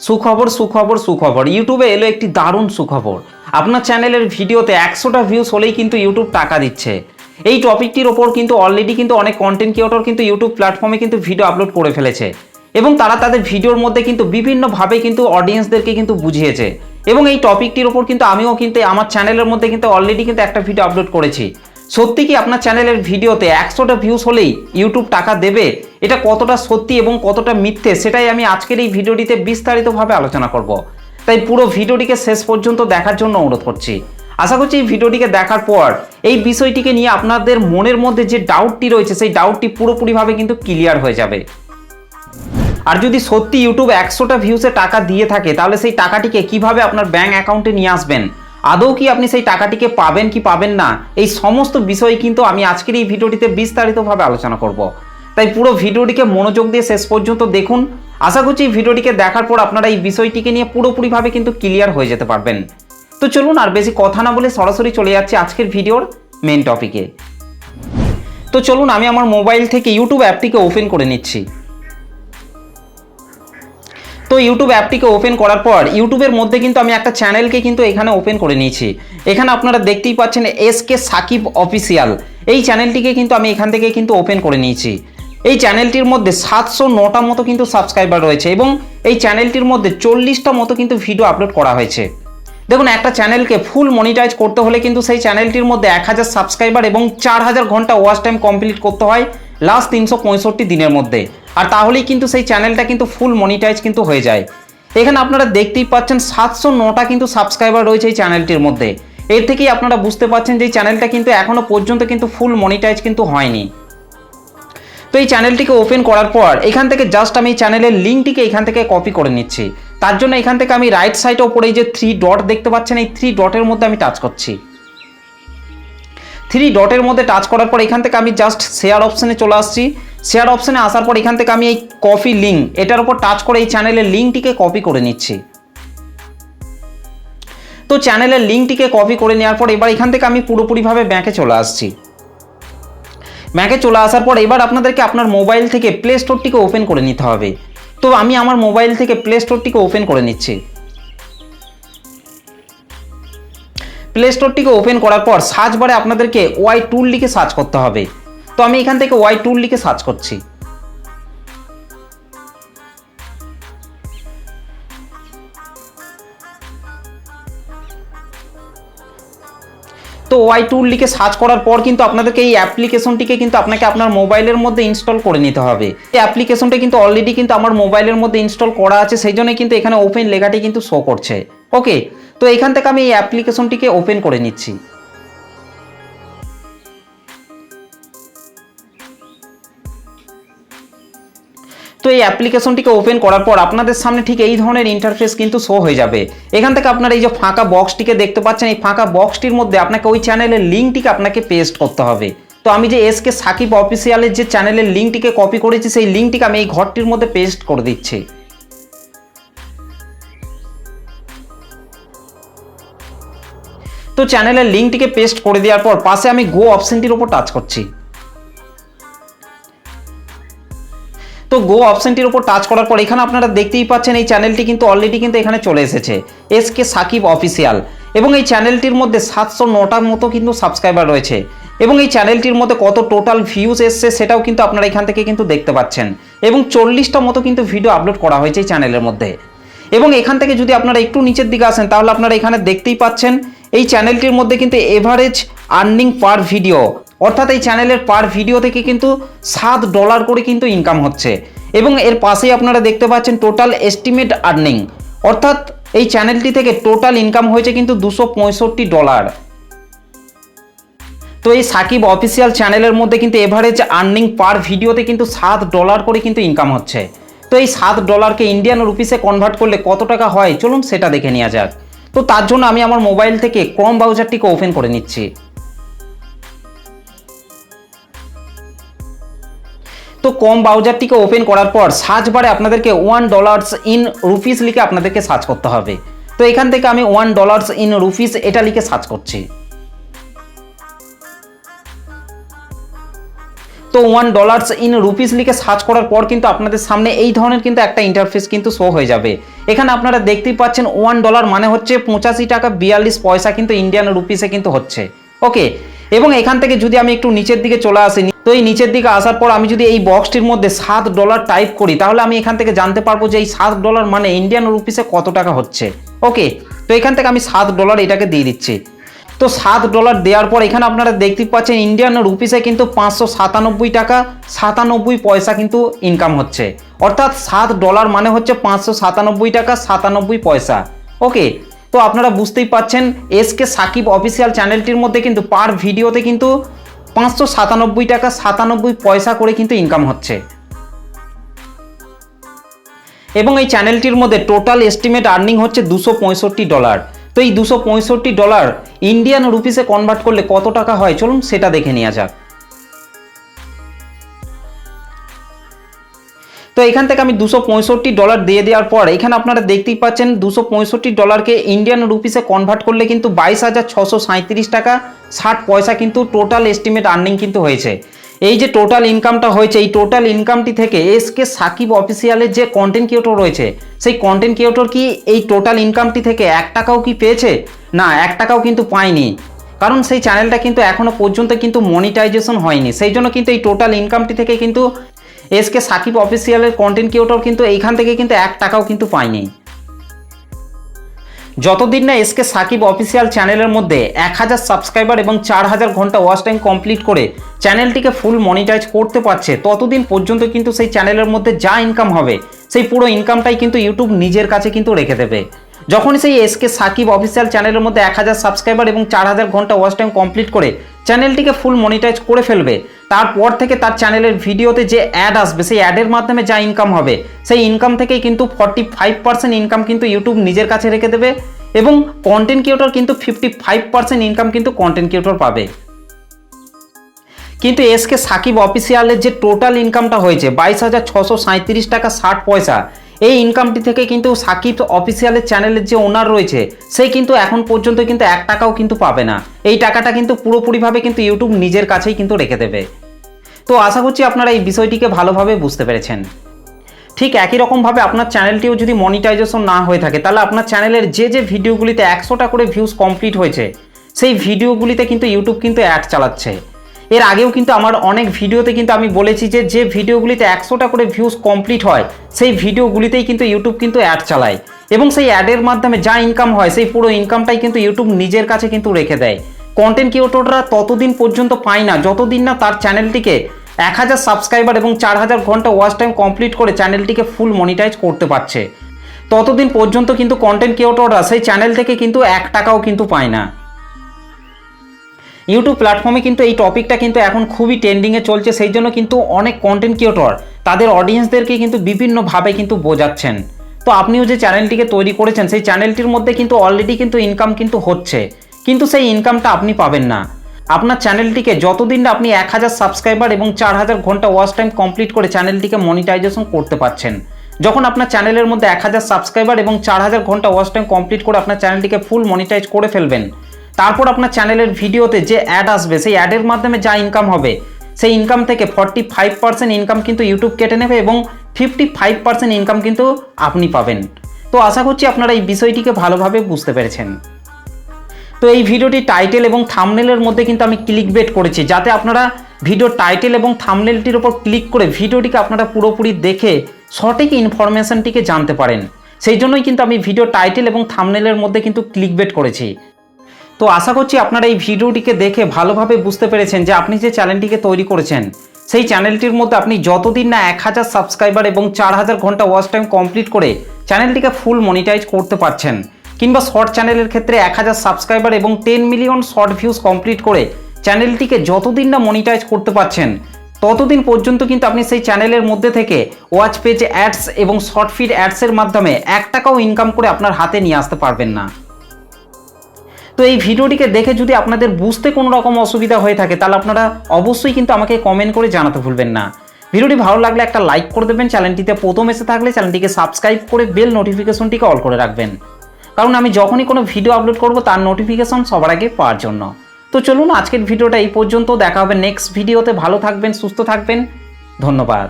সুখবর সুখবর সুখবর। ইউটিউবে এলো একটি দারুণ সুখবর। আপনার চ্যানেলের ভিডিওতে একশোটা ভিউস হলেই কিন্তু ইউটিউব টাকা দিচ্ছে। এই টপিকটির ওপর কিন্তু অলরেডি কিন্তু অনেক কন্টেন্ট ক্রিয়েটর কিন্তু ইউটিউব প্ল্যাটফর্মে কিন্তু ভিডিও আপলোড করে ফেলেছে। এবং তারা তাদের ভিডিওর মধ্যে কিন্তু বিভিন্নভাবে কিন্তু অডিয়েন্সদেরকে কিন্তু বুঝিয়েছে। এবং এই টপিকটির ওপর কিন্তু আমিও কিন্তু আমার চ্যানেলের মধ্যে কিন্তু অলরেডি কিন্তু একটা ভিডিও আপলোড করেছি। সত্যি কি আপনার চ্যানেলের ভিডিওতে একশোটা ভিউস হলেই ইউটিউব টাকা দেবে? এটা কতটা সত্যি এবং কতটা মিথ্যে সেটাই আমি আজকের এই ভিডিওটিতে বিস্তারিতভাবে আলোচনা করব। তাই পুরো ভিডিওটিকে শেষ পর্যন্ত দেখার জন্য অনুরোধ করছি। আশা করছি এই ভিডিওটিকে দেখার পর এই বিষয়টিকে নিয়ে আপনাদের মনের মধ্যে যে ডাউটটি রয়েছে, সেই ডাউটটি পুরোপুরিভাবে কিন্তু ক্লিয়ার হয়ে যাবে। আর যদি সত্যি ইউটিউব একশোটা ভিউসে টাকা দিয়ে থাকে, তাহলে সেই টাকাটিকে কীভাবে আপনার ব্যাঙ্ক অ্যাকাউন্টে নিয়ে আসবেন? আদৌ কি আপনি সেই টাকাটিকে পাবেন কি পাবেন না, এই সমস্ত বিষয় কিন্তু আমি আজকের এই ভিডিওটিতে বিস্তারিতভাবে আলোচনা করব। তাই পুরো ভিডিওটিকে মনোযোগ দিয়ে শেষ পর্যন্ত দেখুন। আশা করছি এই ভিডিওটিকে দেখার পর আপনারা এই বিষয়টিকে নিয়ে পুরোপুরিভাবে কিন্তু ক্লিয়ার হয়ে যেতে পারবেন। তো চলুন আর বেশি কথা না বলে সরাসরি চলে যাচ্ছে আজকের ভিডিওর মেন টপিকে তো চলুন আমি আমার মোবাইল থেকে ইউটিউব অ্যাপটিকে ওপেন করে নিচ্ছি। তো ইউটিউব অ্যাপটিকে ওপেন করার পর ইউটিউবের মধ্যে কিন্তু আমি একটা চ্যানেলকে কিন্তু এখানে ওপেন করে নিয়েছি। এখানে আপনারা দেখতেই পাচ্ছেন এস কে সাকিব অফিসিয়াল এই চ্যানেলটিকে কিন্তু আমি এখান থেকে কিন্তু ওপেন করে নিয়েছি। এই চ্যানেলটির মধ্যে সাতশো নটা মতো কিন্তু সাবস্ক্রাইবার রয়েছে এবং এই চ্যানেলটির মধ্যে চল্লিশটা মতো কিন্তু ভিডিও আপলোড করা হয়েছে। দেখুন, একটা চ্যানেলকে ফুল মনিটাইজ করতে হলে কিন্তু সেই চ্যানেলটির মধ্যে এক হাজার সাবস্ক্রাইবার এবং চার হাজার ঘণ্টা ওয়াচ টাইম কমপ্লিট করতে হয় লাস্ট তিনশো পঁয়ষট্টি দিনের মধ্যে। আর তাহলেই কিন্তু সেই চ্যানেলটা কিন্তু ফুল মনিটাইজ কিন্তু হয়ে যায়। এখানে আপনারা দেখতেই পাচ্ছেন সাতশো নটা কিন্তু সাবস্ক্রাইবার রয়েছে এই চ্যানেলটির মধ্যে। এর থেকেই আপনারা বুঝতে পারছেন যে চ্যানেলটা কিন্তু এখনও পর্যন্ত কিন্তু ফুল মনিটাইজ কিন্তু হয়নি। তো এই চ্যানেলটিকে ওপেন করার পর এখান থেকে জাস্ট আমি এই চ্যানেলের লিঙ্কটিকে এখান থেকে কপি করে নিচ্ছি। তার জন্য এখান থেকে আমি রাইট সাইডে ওপরে যে থ্রি ডট দেখতে পাচ্ছেন, এই থ্রি ডটের মধ্যে আমি টাচ করছি। থ্রি ডটের মধ্যে টাচ করার পর এখান থেকে আমি জাস্ট শেয়ার অপশানে চলে আসছি। শেয়ার অপশানে আসার পর এখান থেকে আমি এই কপি লিঙ্ক এটার উপর টাচ করে এই চ্যানেলের লিঙ্কটিকে কপি করে নিচ্ছি। তো চ্যানেলের লিঙ্কটিকে কপি করে নেওয়ার পর এবার এখান থেকে আমি পুরোপুরিভাবে ব্যাংকে চলে আসছি। ব্যাংকে চলে আসার পর এবার আপনাদেরকে আপনার মোবাইল থেকে প্লে স্টোরটিকে ওপেন করে নিতে হবে। তো আমি আমার মোবাইল থেকে প্লে স্টোরটিকে ওপেন করে নিচ্ছি। প্লে স্টোরটিকে ওপেন করার পর সার্চ বারে আপনাদেরকে ওয়াই টুল লিখে সার্চ করতে হবে। তো আমি এখান থেকে ওয়াই টুল লিখে সার্চ করছি। তো ওয়াই টুল লিখে সার্চ করার পর কিন্তু আপনাদেরকে এই অ্যাপ্লিকেশনটিকে কিন্তু আপনাকে আপনার মোবাইলের মধ্যে ইনস্টল করে নিতে হবে। এই অ্যাপ্লিকেশনটা কিন্তু অলরেডি কিন্তু আমার মোবাইলের মধ্যে ইনস্টল করা আছে সেই জন্য কিন্তু এখানে ওপেন লেখাটি কিন্তু শো করছে। ওকে তো এখান থেকে আমি এই অ্যাপ্লিকেশনটিকে ওপেন করে নিচ্ছি। তো এই অ্যাপ্লিকেশনটিকে ওপেন করার পর আপনাদের সামনে ঠিক এই ধরনের ইন্টারফেস কিন্তু শো হয়ে যাবে। এখান থেকে আপনারা এই যে ফাঁকা বক্সটিকে দেখতে পাচ্ছেন, এই ফাঁকা বক্সটির মধ্যে আপনাকে ওই চ্যানেলের লিঙ্কটিকে আপনাকে পেস্ট করতে হবে। তো আমি যে এস কে সাকিব অফিসিয়ালের যে চ্যানেলের লিঙ্কটিকে কপি করেছি, সেই লিঙ্কটিকে আমি এই ঘরটির মধ্যে পেস্ট করে দিচ্ছি। তো চ্যানেলের লিঙ্কটিকে পেস্ট করে দেওয়ার পর পাশে আমি গো অপশনটির উপর টাচ করছি। তো গো অপশনটির উপর টাচ করার পর এখানে আপনারা দেখতেই পাচ্ছেন এই চ্যানেলটি কিন্তু অলরেডি কিন্তু এখানে চলে এসেছে। এস কে সাকিব অফিসিয়াল এবং এই চ্যানেলটির মধ্যে সাতশো নটার মতো কিন্তু সাবস্ক্রাইবার রয়েছে। এবং এই চ্যানেলটির মধ্যে কত টোটাল ভিউজ এসছে সেটাও কিন্তু আপনারা এখান থেকে কিন্তু দেখতে পাচ্ছেন। এবং চল্লিশটা মতো কিন্তু ভিডিও আপলোড করা হয়েছে এই চ্যানেলের মধ্যে। এবং এখান থেকে যদি আপনারা একটু নিচের দিকে আসেন, তাহলে আপনারা এখানে দেখতেই পাচ্ছেন, এই চ্যানেলটির মধ্যে কিন্তু এভারেজ আর্নিং পার ভিডিও অর্থাৎ এই চ্যানেলের পার ভিডিও থেকে কিন্তু সাত ডলার করে কিন্তু ইনকাম হচ্ছে। এবং এর পাশেই আপনারা দেখতে পাচ্ছেন টোটাল এস্টিমেট আর্নিং অর্থাৎ এই চ্যানেলটি থেকে টোটাল ইনকাম হয়েছে কিন্তু দুশো ডলার তো এই সাকিব অফিসিয়াল চ্যানেলের মধ্যে কিন্তু এভারেজ আর্নিং পার ভিডিওতে কিন্তু সাত ডলার করে কিন্তু ইনকাম হচ্ছে। তো এই সাত ডলারকে ইন্ডিয়ান রুপিসে কনভার্ট করলে কত টাকা হয়? চলুন সেটা দেখে নেওয়া যাক। তো তার জন্য আমি আমার মোবাইল থেকে ক্রম ব্রাউজারটিকে ওপেন করে নিচ্ছি। তো কম ব্রাউজারটিকে ওপেন করার পর সার্চ বারে আপনাদেরকে ওয়ান ডলার্স ইন রুপিস লিখে আপনাদেরকে সার্চ করতে হবে। তো এখান থেকে আমি ওয়ান ডলার্স ইন রুপিস এটা লিখে সার্চ করছি। তো ওয়ান ডলার্স ইন রুপিস লিখে সার্চ করার পর কিন্তু আপনাদের সামনে এই ধরনের কিন্তু একটা ইন্টারফেস কিন্তু শো হয়ে যাবে। এখানে আপনারা দেখতেই পাচ্ছেন ওয়ান ডলার মানে হচ্ছে পঁচাশি টাকা বিয়াল্লিশ পয়সা কিন্তু ইন্ডিয়ান রুপিসে কিন্তু হচ্ছে। ওকে এবং এখান থেকে যদি আমি একটু নিচের দিকে চলে আসি তো এই নিচের দিকে আসার পর আমি যদি এই বক্সটির মধ্যে সাত ডলার টাইপ করি, তাহলে আমি এখান থেকে জানতে পারব যে এই সাত ডলার মানে ইন্ডিয়ান রুপিসে কত টাকা হচ্ছে। ওকে তো এখান থেকে আমি সাত ডলার এটাকে দিয়ে দিচ্ছি। তো সাত ডলার দেওয়ার পর এখানে আপনারা দেখতে পাচ্ছেন ইন্ডিয়ান রুপিসে কিন্তু পাঁচশো সাতানব্বই টাকা, সাতানব্বই পয়সা কিন্তু ইনকাম হচ্ছে। অর্থাৎ সাত ডলার মানে হচ্ছে পাঁচশো সাতানব্বই টাকা, সাতানব্বই পয়সা। ওকে তো আপনারা বুঝতেই পাচ্ছেন এসকে সাকিব অফিসিয়াল চ্যানেলটির মধ্যে কিন্তু পার ভিডিওতে কিন্তু পাঁচশো সাতানব্বই টাকা সাতানব্বই পয়সা করে কিন্তু ইনকাম হচ্ছে। এবং এই চ্যানেলটির মধ্যে টোটাল এস্টিমেট আর্নিং হচ্ছে দুশো পঁয়ষট্টি ডলার তো এই দুশো পঁয়ষট্টি ডলার ইন্ডিয়ান রুপিসে কনভার্ট করলে কত টাকা হয়? চলুন সেটা দেখে নেওয়া যাক। তো এখান থেকে আমি দুশো ডলার দিয়ে দেওয়ার পর, এখানে আপনারা দেখতেই পাচ্ছেন দুশো ডলারকে ইন্ডিয়ান রুপিসে কনভার্ট করলে কিন্তু বাইশ হাজার ছশো টাকা ষাট পয়সা কিন্তু টোটাল এস্টিমেট আর্নিং কিন্তু হয়েছে। এই যে টোটাল ইনকামটা হয়েছে, এই টোটাল ইনকামটি থেকে এস কে সাকিব অফিসিয়ালের যে কন্টেন্ট ক্রিয়েটর রয়েছে, সেই কন্টেন্ট ক্রিয়েটর কি এই টোটাল ইনকামটি থেকে এক টাকাও কি পেয়েছে? না, এক টাকাও কিন্তু পায়নি। কারণ সেই চ্যানেলটা কিন্তু এখনও পর্যন্ত কিন্তু মনিটাইজেশন হয়নি। সেই জন্য কিন্তু এই টোটাল ইনকামটি থেকে কিন্তু এসকে সাকিব অফিসিয়ালের কন্টেন্ট ক্রিয়েটর কিন্তু এইখান থেকে কিন্তু এক টাকাও কিন্তু পায়নি। যতদিন না এসকে সাকিব অফিসিয়াল চ্যানেলের মধ্যে এক হাজার সাবস্ক্রাইবার এবং চার হাজার ঘণ্টা ওয়াচ টাইম কমপ্লিট করে চ্যানেলটিকে ফুল মনিটাইজ করতে পারছে, ততদিন পর্যন্ত কিন্তু সেই চ্যানেলের মধ্যে যা ইনকাম হবে, সেই পুরো ইনকামটাই কিন্তু ইউটিউব নিজের কাছে কিন্তু রেখে দেবে। যখনই সেই এসকে সাকিব অফিসিয়াল চ্যানেলের মধ্যে এক হাজার সাবস্ক্রাইবার এবং চার হাজার ঘণ্টা ওয়াচ টাইম কমপ্লিট করে চ্যানেলটিকে ফুল মনিটাইজ করে ফেলবে তারপর থেকে তার চ্যানেলের ভিডিওতে যে অ্যাড আসবে, সেই অ্যাডের মাধ্যমে যা ইনকাম হবে, সেই ইনকাম থেকেই কিন্তু ফর্টি ফাইভ পার্সেন্ট ইনকাম কিন্তু ইউটিউব নিজের কাছে রেখে দেবে এবং কন্টেন্ট ক্রিয়েটর কিন্তু ফিফটি ফাইভ পার্সেন্ট ইনকাম কিন্তু কন্টেন্ট ক্রিয়েটর পাবে। কিন্তু এসকে সাকিব অফিসিয়ালের যে টোটাল ইনকামটা হয়েছে, বাইশ হাজার ছশো সাঁত্রিশ টাকা ষাট পয়সা এই ইনকামটি থেকে কিন্তু সাকিব অফিসিয়ালের চ্যানেলের যে ওনার রয়েছে, সে কিন্তু এখন পর্যন্ত কিন্তু এক টাকাও কিন্তু পাবে না। এই টাকাটা কিন্তু পুরোপুরিভাবে কিন্তু ইউটিউব নিজের কাছেই কিন্তু রেখে দেবে। তো আশা করছি আপনারা এই বিষয়টিকে ভালোভাবে বুঝতে পেরেছেন। ঠিক একই রকমভাবে আপনার চ্যানেলটিও যদি মনিটাইজেশন না হয়ে থাকে, তাহলে আপনার চ্যানেলের যে যে ভিডিওগুলিতে একশোটা করে ভিউজ কমপ্লিট হয়েছে, সেই ভিডিওগুলিতে কিন্তু ইউটিউব কিন্তু অ্যাড চালাচ্ছে। এর আগেও কিন্তু আমার অনেক ভিডিওতে কিন্তু আমি বলেছি যে যে ভিডিওগুলিতে একশোটা করে ভিউজ কমপ্লিট হয়, সেই ভিডিওগুলিতেই কিন্তু ইউটিউব কিন্তু অ্যাড চালায়। এবং সেই অ্যাডের মাধ্যমে যা ইনকাম হয়, সেই পুরো ইনকামটাই কিন্তু ইউটিউব নিজের কাছে কিন্তু রেখে দেয়। কন্টেন্ট ক্রিয়েটররা ততদিন পর্যন্ত পায় না, যতদিন না তার চ্যানেলটিকে এক হাজার সাবস্ক্রাইবার এবং চার হাজার ঘণ্টা ওয়াচ টাইম কমপ্লিট করে চ্যানেলটিকে ফুল মনিটাইজ করতে পারছে। ততদিন পর্যন্ত কিন্তু কন্টেন্ট ক্রিয়েটররা সেই চ্যানেল থেকে কিন্তু এক টাকাও কিন্তু পায় না। ইউটিউব প্ল্যাটফর্মে কিন্তু এই টপিকটা কিন্তু এখন খুবই ট্রেন্ডিংয়ে চলছে, সেই জন্য কিন্তু অনেক কন্টেন্ট ক্রিয়েটর তাদের অডিয়েন্সদেরকে কিন্তু বিভিন্নভাবে কিন্তু বোঝাচ্ছেন। তো আপনিও যে চ্যানেলটিকে তৈরি করেছেন, সেই চ্যানেলটির মধ্যে কিন্তু অলরেডি কিন্তু ইনকাম কিন্তু হচ্ছে, কিন্তু সেই ইনকামটা আপনি পাবেন না। আপনার চ্যানেলটিকে যতদিন না আপনি এক হাজার সাবস্ক্রাইবার এবং চার হাজার ঘণ্টা ওয়াচ টাইম কমপ্লিট করে চ্যানেলটিকে মনিটাইজেশন করতে পারছেন, যখন আপনার চ্যানেলের মধ্যে এক হাজার সাবস্ক্রাইবার এবং চার হাজার ঘণ্টা ওয়াচ টাইম কমপ্লিট করে আপনার চ্যানেলটিকে ফুল মনিটাইজ করে ফেলবেন তারপর আপনার চ্যানেলের ভিডিওতে যে অ্যাড আসবে, সেই অ্যাডের মাধ্যমে যা ইনকাম হবে, সেই ইনকাম থেকে ফর্টি ফাইভ পার্সেন্ট ইনকাম কিন্তু ইউটিউব কেটে নেবে এবং ফিফটি ফাইভ পার্সেন্ট ইনকাম কিন্তু আপনি পাবেন। তো আশা করছি আপনারা এই বিষয়টিকে ভালোভাবে বুঝতে পেরেছেন। তো এই ভিডিওটি টাইটেল এবং থামনেলের মধ্যে কিন্তু আমি ক্লিক বেট করেছি, যাতে আপনারা ভিডিও টাইটেল এবং থামনেলটির ওপর ক্লিক করে ভিডিওটিকে আপনারা পুরোপুরি দেখে সঠিক ইনফরমেশনটিকে জানতে পারেন। সেই জন্যই কিন্তু আমি ভিডিও টাইটেল এবং থামনেলের মধ্যে কিন্তু ক্লিক বেট করেছি। তো আশা করছি আপনারা এই ভিডিওটিকে দেখে ভালোভাবে বুঝতে পেরেছেন যে আপনি যে চ্যানেলটিকে তৈরি করেছেন, সেই চ্যানেলটির মধ্যে আপনি যতদিন না এক হাজার সাবস্ক্রাইবার এবং চার হাজার ঘণ্টা ওয়াচ টাইম কমপ্লিট করে চ্যানেলটিকে ফুল মনিটাইজ করতে পারছেন, কিংবা শর্ট চ্যানেলের ক্ষেত্রে এক হাজার সাবস্ক্রাইবার এবং ten million short views complete করে চ্যানেলটিকে যতদিন না মনিটাইজ করতে পারছেন, ততদিন পর্যন্ত কিন্তু আপনি সেই চ্যানেলের মধ্যে থেকে ওয়াচ পেজ অ্যাডস এবং শর্ট ফিড অ্যাডসের মাধ্যমে এক টাকাও ইনকাম করে আপনার হাতে নিয়ে আসতে পারবেন না। তো এই ভিডিওটিকে দেখে যদি আপনাদের বুঝতে কোনো রকম অসুবিধা হয়ে থাকে, তাহলে আপনারা অবশ্যই কিন্তু আমাকে কমেন্ট করে জানাতে ভুলবেন না। ভিডিওটি ভালো লাগলে একটা লাইক করে দেবেন, চ্যানেলটিতে প্রথম এসে থাকলে চ্যানেলটিকে সাবস্ক্রাইব করে বেল নোটিফিকেশনটিকে অল করে রাখবেন। কারণ আমি যখনই কোনো ভিডিও আপলোড করব, তার নোটিফিকেশন সবার আগে পাওয়ার জন্য। তো চলুন, আজকের ভিডিওটা এই পর্যন্ত। দেখা হবে নেক্সট ভিডিওতে ভালো থাকবেন, সুস্থ থাকবেন। ধন্যবাদ।